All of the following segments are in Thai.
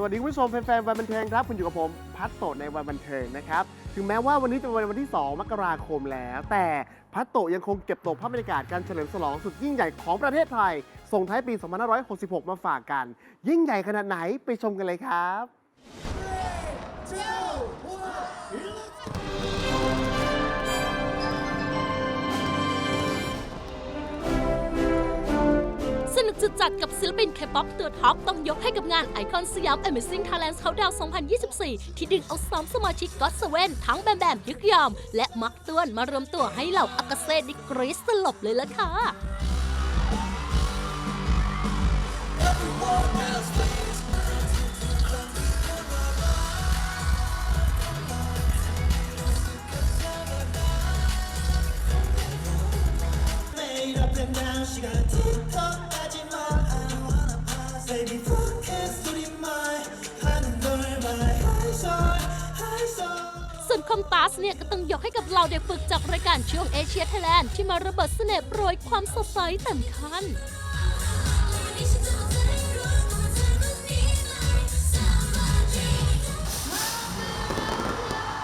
สวัสดีคุณผู้ชมแฟนๆวันบันเทิงครับ คุณอยู่กับผมพัดโตในวันบันเทิงนะครับ ถึงแม้ว่าวันนี้จะเป็นวันที่ 2 มกราคมแล้ว แต่พัดโตยังคงเก็บตกภาพบรรยากาศการเฉลิมฉลองสุดยิ่งใหญ่ของประเทศไทย ส่งท้ายปี 2566 มาฝากกัน ยิ่งใหญ่ขนาดไหนไปชมกันเลยครับ สนุกจุดจัดกับศิลปินเคป๊อปตัวท็อปต้องยกให้กับงานไอคอนสยาม Amazing Talent Countdown 2024 ที่ดึงเอาสามสมาชิกก็อตเซเว่นทั้งแบมแบมยึกยอม และมักต้วนมารวมตัวให้เหล่าอากาเซ่ดิกรีสสลบเลยละค่ะ baby. Focus 우리 mind 하는 걸 말. High side, high side. ส่วนคอมตาสเนี่ยก็ต้องยกให้กับเหล่าเด็กฝึกจากรายการช่วงเอเชียไทยแลนด์ที่มาระเบิดเสน่ห์โปรยความสดใสเต็มคัน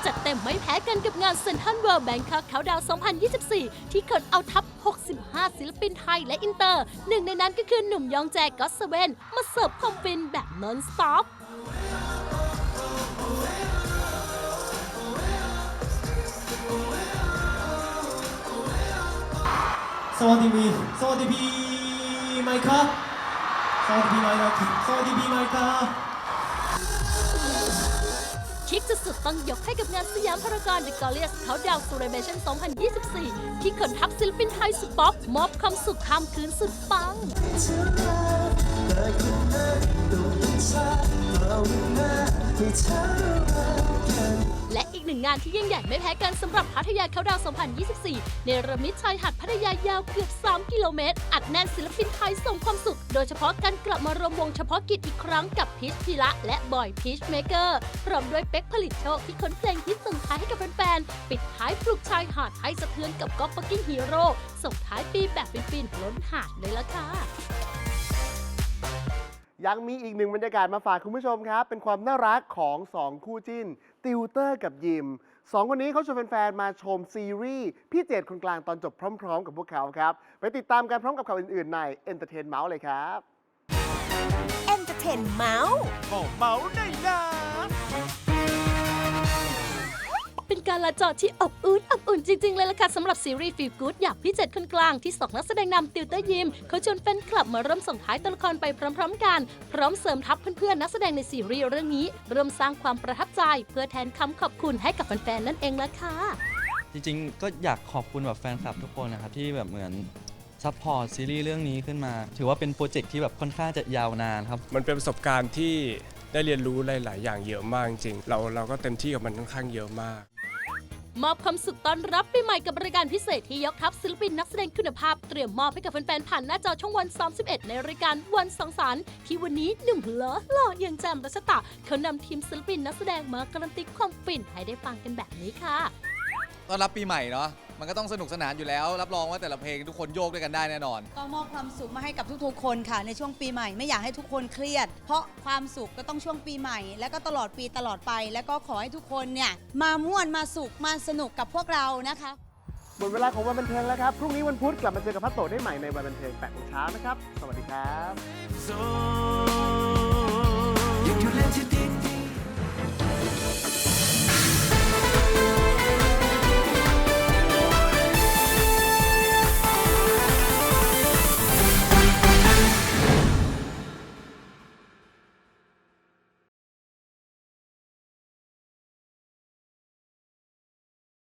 จัดเต็มไม่แพ้กันกับงานเซนทันเวิลด์แบงคอกเขาดาว 2024 ที่ขนเอาทัพ 65 ศิลปินไทยและอินเตอร์ หนึ่งในนั้นก็คือหนุ่มยองแจก็อตเซเว่นมาเสิร์ฟความฟินแบบนอนสต็อปสวัสดีมีสวัสดีพี่ไมค์ครับสวัสดีพี่ไมค์ครับสวัสดีพี่ไมค์ครับ ชิกสุดๆต้องยกให้กับงานสยามพารากอน The Glorious Countdown Celebration 2024 ที่ขนทัพศิลปินไทยสุดป๊อปมอบความสุขข้ามคืนสุดปังเธอ และอีกหนึ่งงานที่ยิ่งใหญ่ไม่แพ้กันสำหรับพัทยาเขาดาว 2024 ในระมิตชายหาดพัทยายาวเกือบ 3 กิโลเมตร อัดแน่นศิลปินไทยส่งความสุข โดยเฉพาะการกลับมารวมวงเฉพาะกิจอีกครั้งกับพีชพีระและบอยพีชเมเกอร์พร้อมด้วยเป็กผลิตโชคที่ขนเพลงฮิตส่งท้ายให้กับแฟนๆ ปิดท้ายปลุกชายหาดให้สะเทือนกับก๊อฟฟักกิ้งฮีโร่ส่งท้ายปีแบบฟินๆล้นหาดเลยละค่ะยังมีอีกหนึ่งบรรยากาศมาฝากคุณผู้ชมครับ เป็นความน่ารักของ 2 คู่จิ้น ติวเตอร์กับยิมสองคนนี้เขาชวนแฟนๆ มาชมซีรีส์พี่เจดคนกลางตอนจบพร้อม ๆ กับพวกเขาครับ ไปติดตามกันพร้อมกับข่าวอื่นๆ ใน Entertainment เลยครับเอนเตอร์เทนเมาส์เป็นการลาจอดที่อบอุ่นอบอุ่น จริง ๆ เลยล่ะค่ะสำหรับซีรีส์ฟีลกู๊ดอยากพี่เจ็ดคนกลางที่สองนักแสดงนำติวเตอร์ยิมเขาชวนแฟนคลับมาร่วมส่งท้ายตัวละครไปพร้อม ๆ กัน พร้อมเสริมทัพเพื่อนๆนักแสดงในซีรีส์เรื่องนี้เริ่มสร้างความประทับใจ เพื่อแทนคำขอบคุณให้กับแฟนๆนั่นเองละค่ะจริงๆ ก็อยากขอบคุณแบบแฟนคลับทุกคนนะครับที่แบบเหมือนซัพพอร์ตซีรีส์เรื่องนี้ขึ้นมา ถือว่าเป็นโปรเจกต์ที่แบบค่อนข้างจะยาวนานครับ มันเป็นประสบการณ์ที่ได้เรียนรู้หลาย ๆ อย่างเยอะมากจริง เราเราก็เต็มที่กับมันค่อนข้างเยอะมาก มอบความสุขต้อนรับปีใหม่กับรายการพิเศษที่ยกทัพศิลปินนักแสดงคุณภาพ เตรียมมอบให้กับแฟนๆ ผ่านหน้าจอช่องวัน 31 ในรายการวันสังสรรค์ที่วันนี้หนุ่มเหลอหล่ออย่างแจมรัชตะเขานำทีมศิลปินนักแสดงมาการันตีความฟินให้ได้ฟังกันแบบนี้ค่ะ ต้อนรับปีใหม่เนาะ มันก็ต้องสนุกสนานอยู่แล้ว รับรองว่าแต่ละเพลงทุกคนโยกด้วยกันได้แน่นอน ก็มอบความสุขมาให้กับทุกๆ คนค่ะ ในช่วงปีใหม่ไม่อยากให้ทุกคนเครียด เพราะความสุขก็ต้องช่วงปีใหม่ และก็ตลอดปีตลอดไป แล้วก็ขอให้ทุกคนเนี่ยมาม่วนมาสุขมาสนุกกับพวกเรานะคะ หมดเวลาของวันบันเทิงแล้วครับ พรุ่งนี้วันพุธกลับมาเจอกับพัตโตะได้ใหม่ในวันบันเทิง8โมงเช้านะครับ สวัสดีครับ If you